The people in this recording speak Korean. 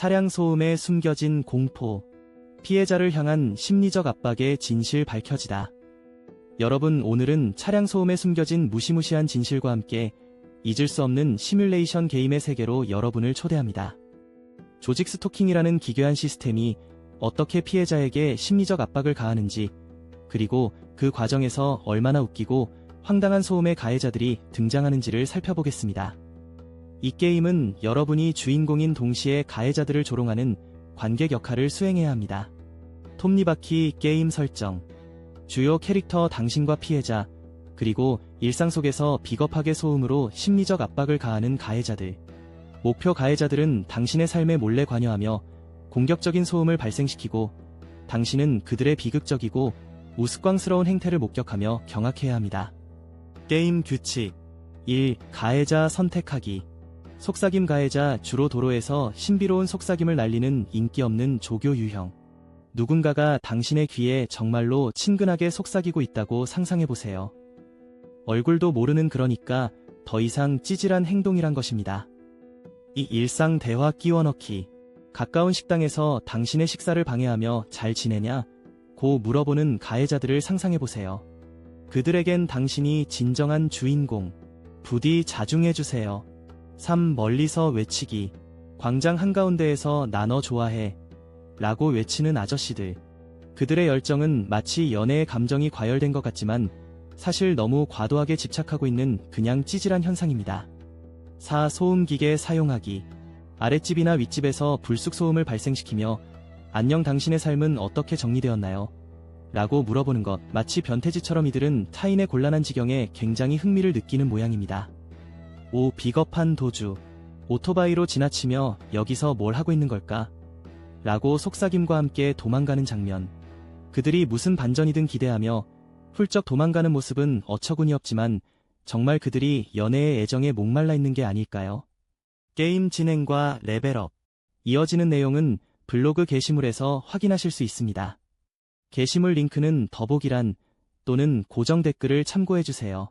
차량 소음에 숨겨진 공포, 피해자를 향한 심리적 압박의 진실 밝혀지다. 여러분, 오늘은 차량 소음에 숨겨진 무시무시한 진실과 함께 잊을 수 없는 시뮬레이션 게임의 세계로 여러분을 초대합니다. 조직 스토킹이라는 기괴한 시스템이 어떻게 피해자에게 심리적 압박을 가하는지, 그리고 그 과정에서 얼마나 웃기고 황당한 소음의 가해자들이 등장하는지를 살펴보겠습니다. 이 게임은 여러분이 주인공인 동시에 가해자들을 조롱하는 관객 역할을 수행해야 합니다. 톱니바퀴 게임 설정. 주요 캐릭터 당신과 피해자, 그리고 일상 속에서 비겁하게 소음으로 심리적 압박을 가하는 가해자들. 목표 가해자들은 당신의 삶에 몰래 관여하며 공격적인 소음을 발생시키고 당신은 그들의 비극적이고 우스꽝스러운 행태를 목격하며 경악해야 합니다. 게임 규칙 1. 가해자 선택하기 속삭임 가해자 주로 도로에서 신비로운 속삭임을 날리는 인기 없는 조교 유형. 누군가가 당신의 귀에 정말로 친근하게 속삭이고 있다고 상상해보세요. 얼굴도 모르는 그러니까 더 이상 찌질한 행동이란 것입니다. 이 일상 대화 끼워 넣기. 가까운 식당에서 당신의 식사를 방해하며 잘 지내냐? 고 물어보는 가해자들을 상상해보세요. 그들에겐 당신이 진정한 주인공. 부디 자중해주세요. 3. 멀리서 외치기. 광장 한가운데에서 나너 좋아해. 라고 외치는 아저씨들. 그들의 열정은 마치 연애의 감정이 과열된 것 같지만 사실 너무 과도하게 집착하고 있는 그냥 찌질한 현상입니다. 4. 소음기계 사용하기. 아랫집이나 윗집에서 불쑥 소음을 발생시키며 안녕 당신의 삶은 어떻게 정리되었나요? 라고 물어보는 것 마치 변태지처럼 이들은 타인의 곤란한 지경에 굉장히 흥미를 느끼는 모양입니다. 5. 비겁한 도주. 오토바이로 지나치며 여기서 뭘 하고 있는 걸까? 라고 속삭임과 함께 도망가는 장면. 그들이 무슨 반전이든 기대하며 훌쩍 도망가는 모습은 어처구니 없지만 정말 그들이 연애의 애정에 목말라 있는 게 아닐까요? 게임 진행과 레벨업. 이어지는 내용은 블로그 게시물에서 확인하실 수 있습니다. 게시물 링크는 더보기란 또는 고정 댓글을 참고해주세요.